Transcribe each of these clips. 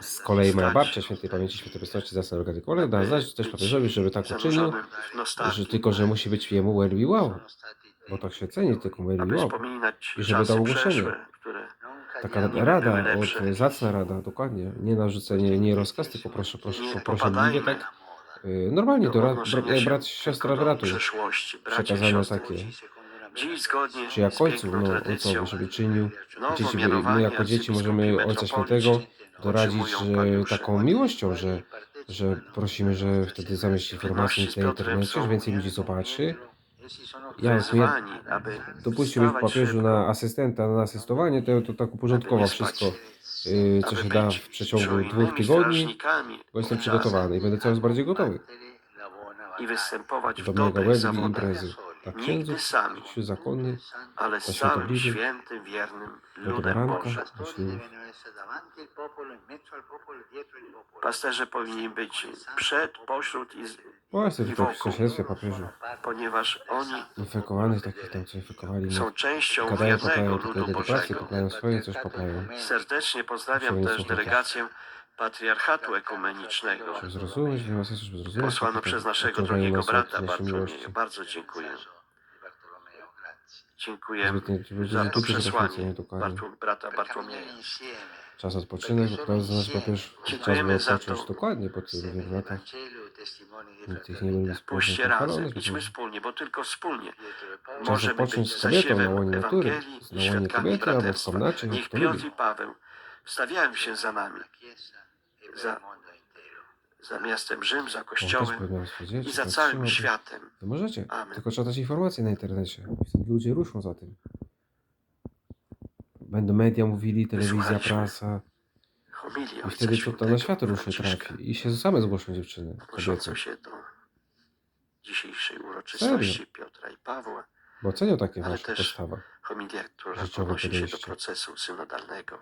Z kolei moja babcia świętej pamięci świętej obecności zasna Olga Kolek dała znać też papieżowi, żeby tak uczynił, nostalgii, że tylko, że musi być jemu well wow, bo tak się ceni, tylko well wow. I żeby dał ogłoszenie. Taka rada, od, zacna rada, dokładnie. Nie narzucenie, nie rozkaz, tylko proszę, proszę, nie poproszę popadajmy tak. Normalnie, to do ra, odnoszenia bra, się brat, siostra bratu. siostry. takie. Zgodnie Czy jak ojcu, no ojcowi, żeby czynił. Dzieci, my jako dzieci możemy Ojca Świętego doradzić że taką miłością, że, że prosimy, że wtedy zamieść informacje Wności z na internecie, że więcej ludzi zobaczy. Ja wezwani, aby dopuściłbym papieżu na asystenta, na asystowanie, to, to tak spać, wszystko, y, co się da w przeciągu dwóch tygodni, bo jestem przygotowany i będę coraz bardziej gotowy do dobrych web i imprezy. Tak Nigdy księdzów, sami, sił zakonny, ale to całym świętobliwy, świętym, wiernym ludem Bożym. Pasterze powinni być przed, pośród i jestem i tutaj w wokół, chrześcijaństwie papieżu. ponieważ oni Infekowanych takich tam, co infekowali. są No. częścią Gadają, ludu Bożego. swoje, coś. Serdecznie pozdrawiam też słuchać. delegację Patriarchatu Ekumenicznego, Żeby zrozumieć, nie ma sensu, żeby zrozumieć. posłano tylko przez naszego drogiego brata Bartłomieja. miłości. Bardzo dziękuję. Ludzie za to przesłanie. Bartu, brata Bartłomieja. Czas odpoczynek, nasz papież. Czas by Dziękujemy za odpocząć dokładnie po tylu wielu latach. Nikt ich nie będzie Pójście razem, idźmy wspólnie, bo tylko wspólnie Czas możemy odpocząć z kobietą na łonie natury, na łonie kobiety albo w komnacie, jak Niech Piotr i Paweł wstawiają się za nami, za, za miastem Rzym, za Kościołem i za całym światem. Wy możecie, Amen. tylko trzeba dać informacje na internecie. Wtedy ludzie ruszą za tym. Będą media mówili, telewizja, prasa. Homilii I wtedy to, to na świat ruszy trafi. I się same zgłoszą dziewczyny, kobiety. się do dzisiejszej uroczystości Piotra i Pawła. Bo cenią takie wasze też postawa. Homilia, która odnosi się do procesu synodalnego,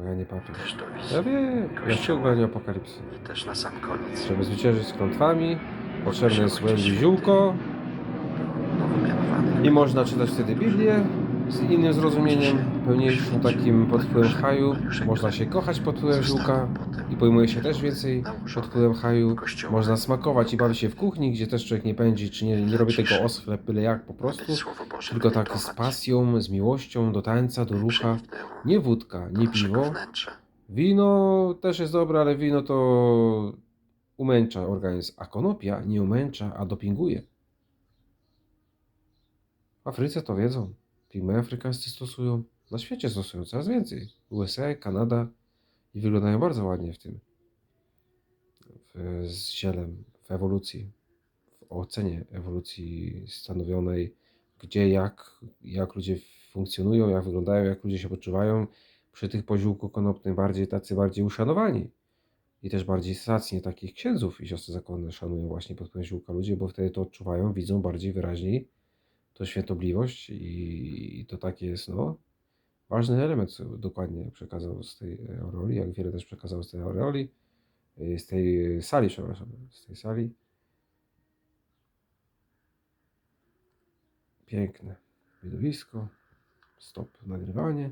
Bo ja nie do Ja wiem, ja się oglądam apokalipsy. i też na sam koniec. Żeby zwyciężyć z klątwami, potrzebne jest łębi ziółko i można czytać wtedy Biblię z innym zrozumieniem, pełniejszym takim pod wpływem haju. Można się kochać pod wpływem ziółka i pojmuje się też więcej pod wpływem haju. Można smakować i bawić się w kuchni, gdzie też człowiek nie pędzi, czy nie, nie robi tego oschle, byle jak po prostu, tylko tak z pasją, z miłością do tańca, do rucha. Nie wódka, nie piwo. Wino też jest dobre, ale wino to umęcza organizm, a konopia nie umęcza, a dopinguje. W Afryce to wiedzą. Pigmeje afrykańscy stosują. Na świecie stosują coraz więcej. USA, Kanada i wyglądają bardzo ładnie w tym. W, z zielem, w ewolucji, w ocenie ewolucji stanowionej, gdzie, jak, jak ludzie funkcjonują, jak wyglądają, jak ludzie się poczuwają przy tych poziółku konopnym bardziej tacy bardziej uszanowani. I też bardziej stacnie takich księdzów i siostry zakonne szanują właśnie pod wpływem ziółka ludzie, bo wtedy to odczuwają, widzą bardziej wyraźniej to świętobliwość i, i to takie jest, no, ważny element co dokładnie przekazał z tej aureoli, jak wiele też przekazał z tej aureoli, y, z tej sali, przepraszam, z tej sali. Piękne widowisko, stop nagrywanie.